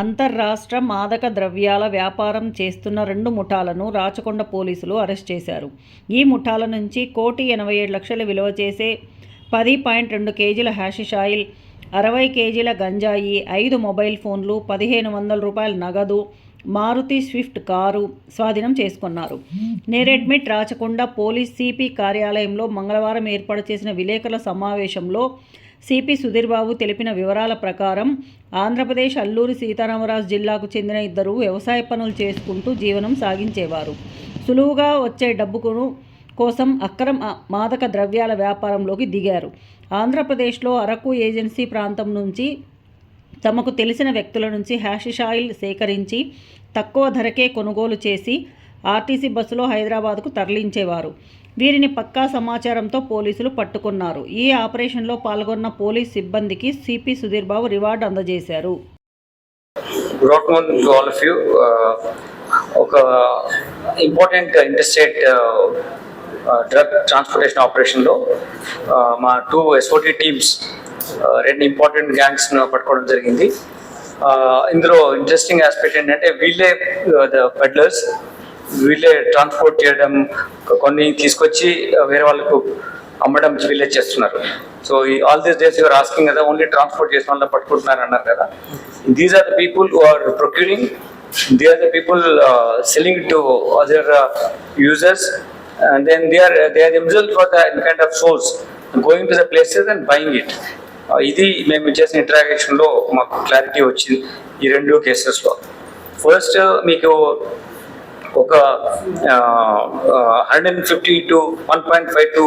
అంతర్రాష్ట్ర మాదక ద్రవ్యాల వ్యాపారం చేస్తున్న రెండు ముఠాలను రాచకొండ పోలీసులు అరెస్ట్ చేశారు. ఈ ముఠాల నుంచి కోటి ఎనభై ఏడు లక్షలు విలువ చేసే పది పాయింట్ రెండు కేజీల హ్యాషిష్ ఆయిల్ అరవై కేజీల గంజాయి ఐదు మొబైల్ ఫోన్లు పదిహేను వందల రూపాయల నగదు మారుతి స్విఫ్ట్ కారు స్వాధీనం చేసుకున్నారు. నేరెడ్మిట్ రాచకొండ పోలీస్ సిపి కార్యాలయంలో మంగళవారం ఏర్పాటు చేసిన విలేకరుల సమావేశంలో సిపి సుధీర్ బాబు తెలిపిన వివరాల ప్రకారం ఆంధ్రప్రదేశ్ అల్లూరి సీతారామరాజు జిల్లాకు చెందిన ఇద్దరు వ్యవసాయ పనులు చేసుకుంటూ జీవనం సాగించేవారు. సులువుగా వచ్చే డబ్బుకును కోసం అక్రమ మాదక ద్రవ్యాల వ్యాపారంలోకి దిగారు. ఆంధ్రప్రదేశ్లో అరకు ఏజెన్సీ ప్రాంతం నుంచి తమకు తెలిసిన వ్యక్తుల నుంచి హ్యాషిష్ ఆయిల్ సేకరించి తక్కువ ధరకే కొనుగోలు చేసి ఆర్టీసీ బస్సులో హైదరాబాద్కు తరలించేవారు. వీరిని పక్కా సమాచారంతో పోలీసులు పట్టుకున్నారు. ఈ ఆపరేషన్లో పాల్గొన్న పోలీస్ సిబ్బందికి సిపి సుధీర్ బాబు రివార్డు అందజేశారు. యూ ఒక ఇంపార్టెంట్ ఇంటర్స్టేట్ డ్రగ్ ట్రాన్స్పోర్టేషన్ ఆపరేషన్లో మా టూ ఎస్ఓటీ టీమ్స్ రెండు ఇంపార్టెంట్ గ్యాంగ్స్ను పట్టుకోవడం జరిగింది. ఇందులో ఇంట్రెస్టింగ్ ఆస్పెక్ట్ ఏంటంటే వీళ్ళే ద పెడ్లర్స్. వీళ్ళే ట్రాన్స్పోర్ట్ చేయడం కొన్ని తీసుకొచ్చి వేరే వాళ్ళకు అమ్మడం వీళ్ళే చేస్తున్నారు. So all these days your asking కదా ఓన్లీ ట్రాన్స్పోర్ట్ చేసిన వాళ్ళని పట్టుకుంటున్నారు అన్నారు కదా. These are the people who are procuring they are the people selling to other users and then they are they are themselves for the kind of source going to the places and buying it. Uh, ఇది మేము చేసిన ఇంటరాక్షన్లో మాకు clarity వచ్చింది ఈ రెండు కేసెస్లో. First మీకు ఒక hundred and fifty to one point five two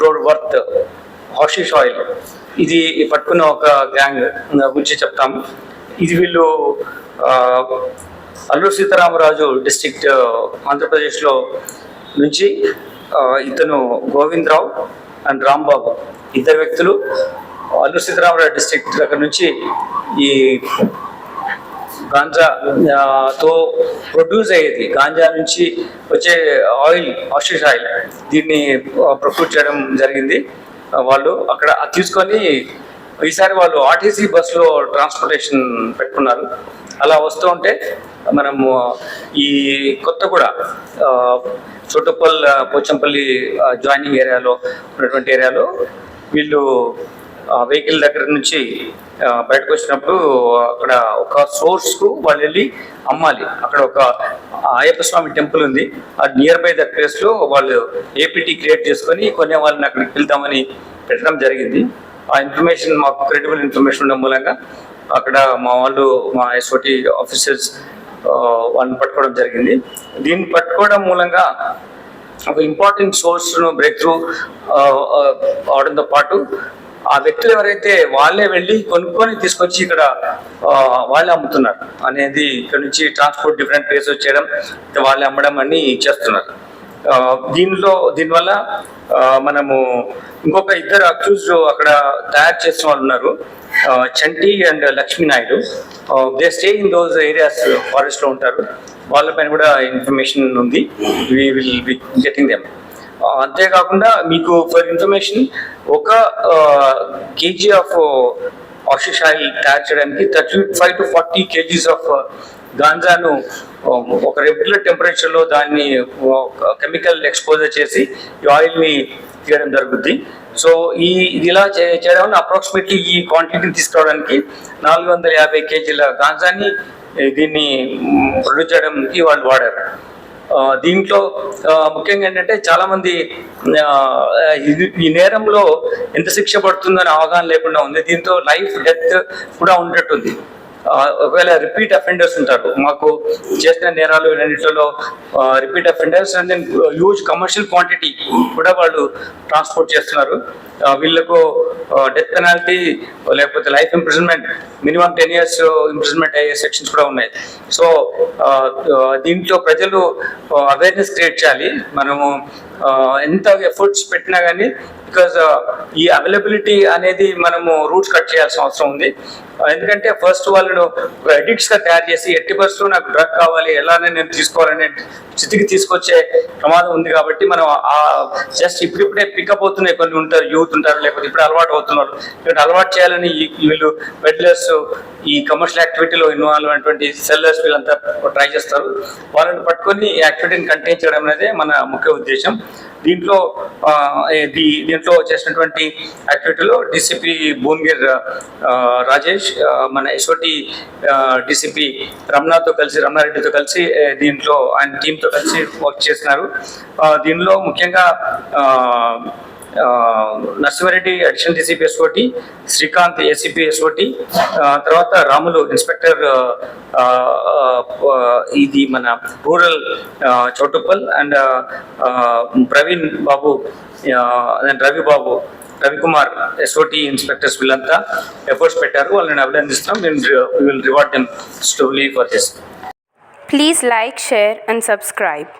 crore worth hashish oil ఇది పట్టుకున్న ఒక గ్యాంగ్ గురించి చెప్తాము. ఇది వీళ్ళు అల్లూరు సీతారామరాజు డిస్టిక్ట్ ఆంధ్రప్రదేశ్లో నుంచి ఇతను గోవిందరావు అండ్ రాంబాబు. ఇద్దరు వ్యక్తులు అల్లూరు సీతారామరాజు డిస్ట్రిక్ట్ దగ్గర నుంచి ఈ గాంజా తో ప్రొడ్యూస్ అయ్యేది. గాంజా నుంచి వచ్చే ఆయిల్ ఆషిష్ ఆయిల్ దీన్ని ప్రొక్యూర్ చేయడం జరిగింది. వాళ్ళు అక్కడ అది తీసుకొని ఈసారి వాళ్ళు ఆర్టీసీ బస్సులో ట్రాన్స్పోర్టేషన్ పెట్టుకున్నారు. అలా వస్తూ ఉంటే మనము ఈ కొత్త కూడా చుట్టుపల్లి పోచంపల్లి జాయినింగ్ ఏరియాలో ఉన్నటువంటి ఏరియాలో వీళ్ళు వెహికల్ దగ్గర నుంచి బయటకు వచ్చినప్పుడు అక్కడ ఒక సోర్స్కు వాళ్ళు వెళ్ళి అమ్మాలి. అక్కడ ఒక అయ్యప్ప స్వామి టెంపుల్ ఉంది. ఆ నియర్ బై దట్ ప్లేస్లో వాళ్ళు ఏపీటీ క్రియేట్ చేసుకొని కొనే వాళ్ళని అక్కడికి వెళ్తామని పెట్టడం జరిగింది. ఆ ఇన్ఫర్మేషన్ మాకు క్రెడిబుల్ ఇన్ఫర్మేషన్ ఉండడం మూలంగా అక్కడ మా వాళ్ళు మా ఎస్ఓటి ఆఫీసర్స్ వాళ్ళని పట్టుకోవడం జరిగింది. దీన్ని పట్టుకోవడం మూలంగా ఒక ఇంపార్టెంట్ సోర్స్ను బ్రేక్ త్రూ అవడంతో పాటు ఆ వ్యక్తులు ఎవరైతే వాళ్ళే వెళ్ళి కొనుక్కొని తీసుకొచ్చి ఇక్కడ వాళ్ళే అమ్ముతున్నారు అనేది ఇక్కడ నుంచి ట్రాన్స్పోర్ట్ డిఫరెంట్ ప్లేసెస్ చేయడం వాళ్ళే అమ్మడం అని చేస్తున్నారు. దీనిలో దీనివల్ల మనము ఇంకొక ఇద్దరు అక్యూజ్ అక్కడ తయారు చేసిన వాళ్ళు ఉన్నారు. Chanti and Lakshmi Naidu. They stay in those areas ఫారెస్ట్లో ఉంటారు. వాళ్ళపైన కూడా ఇన్ఫర్మేషన్ ఉంది. We will be getting them అంతేకాకుండా మీకు ఫర్ ఇన్ఫర్మేషన్ ఒక కేజీ ఆఫ్ ఆషిష్ తయారు చేయడానికి thirty five to forty KGs of గాంజాను ఒక రెగ్యులర్ టెంపరేచర్లో దాన్ని కెమికల్ ఎక్స్పోజర్ చేసి ఈ ఆయిల్ని తీయడం జరుగుద్ది. సో ఈ ఇలా చేయడం వల్ల అప్రాక్సిమేట్లీ ఈ క్వాంటిటీని తీసుకురావడానికి నాలుగు వందల యాభై కేజీల గాంజాని దీన్ని ప్రొడ్యూస్ చేయడానికి వాళ్ళు వాడారు. దీంట్లో ముఖ్యంగా ఏంటంటే చాలా మంది ఈ నేరంలో ఎంత శిక్ష పడుతుందని అవగాహన లేకుండా ఉంది. దీంతో లైఫ్ డెత్ కూడా ఉండేట్టుంది. ఒకవేళ రిపీట్ అఫెండర్స్ ఉంటారు మాకు చేసిన నేరాలు రెండింటిలో repeat offenders and then huge commercial quantity కూడా వాళ్ళు ట్రాన్స్పోర్ట్ చేస్తున్నారు. వీళ్ళకు డెత్ పెనాల్టీ లేకపోతే life imprisonment minimum ten years imprisonment అయ్యే సెక్షన్స్ కూడా ఉన్నాయి. సో దీంట్లో ప్రజలు అవేర్నెస్ క్రియేట్ చేయాలి. మనము ఎంత ఎఫర్ట్స్ పెట్టినా కానీ బికాజ్ ఈ అవైలబిలిటీ అనేది మనము రూట్స్ కట్ చేయాల్సిన అవసరం ఉంది. ఎందుకంటే ఫస్ట్ వాళ్ళను ఎడిక్ట్స్గా తయారు చేసి ఎట్టి పరిస్థితులు నాకు డ్రగ్ కావాలి ఎలానే నేను తీసుకోవాలనే స్థితికి తీసుకొచ్చే ప్రమాదం ఉంది కాబట్టి మనం ఆ జస్ట్ ఇప్పుడిప్పుడే పికప్ అవుతున్నాయి కొన్ని ఉంటారు యూత్ ఉంటారు లేకపోతే ఇప్పుడు అలవాటు అవుతున్నారు. ఇక్కడ అలవాటు చేయాలని వీళ్ళు పెడ్లర్స్ ఈ కమర్షియల్ యాక్టివిటీలో ఇన్వాల్వ్ అయినటువంటి సెల్లర్స్ వీళ్ళంతా ట్రై చేస్తారు. వాళ్ళని పట్టుకొని యాక్టివిటీని కంటైన్ చేయడం అనేది మన ముఖ్య ఉద్దేశం. దీంట్లో దీంట్లో చేసినటువంటి యాక్టివిటీలో డిసిపి భువనగిర్ రాజేష్ మన ఎస్ఓటి డిసిపి రమణతో కలిసి రమణారెడ్డితో కలిసి దీంట్లో ఆయన టీంతో కలిసి వర్క్ చేసినారు దీనిలో ముఖ్యంగా Narasimha Reddy additional DCP SOT Srikanth ACP SOT తర్వాత రాములు ఇన్స్పెక్టర్ ఇది మన rural Choutuppal and Praveen Babu and Ravi Babu Ravikumar SOT inspectors వీళ్ళంతా ఎఫర్ట్స్ పెట్టారు. వాళ్ళని అభినందిస్తాం మేము విల్ రివార్డ్ దెమ్ స్టోలీ for this please like share and subscribe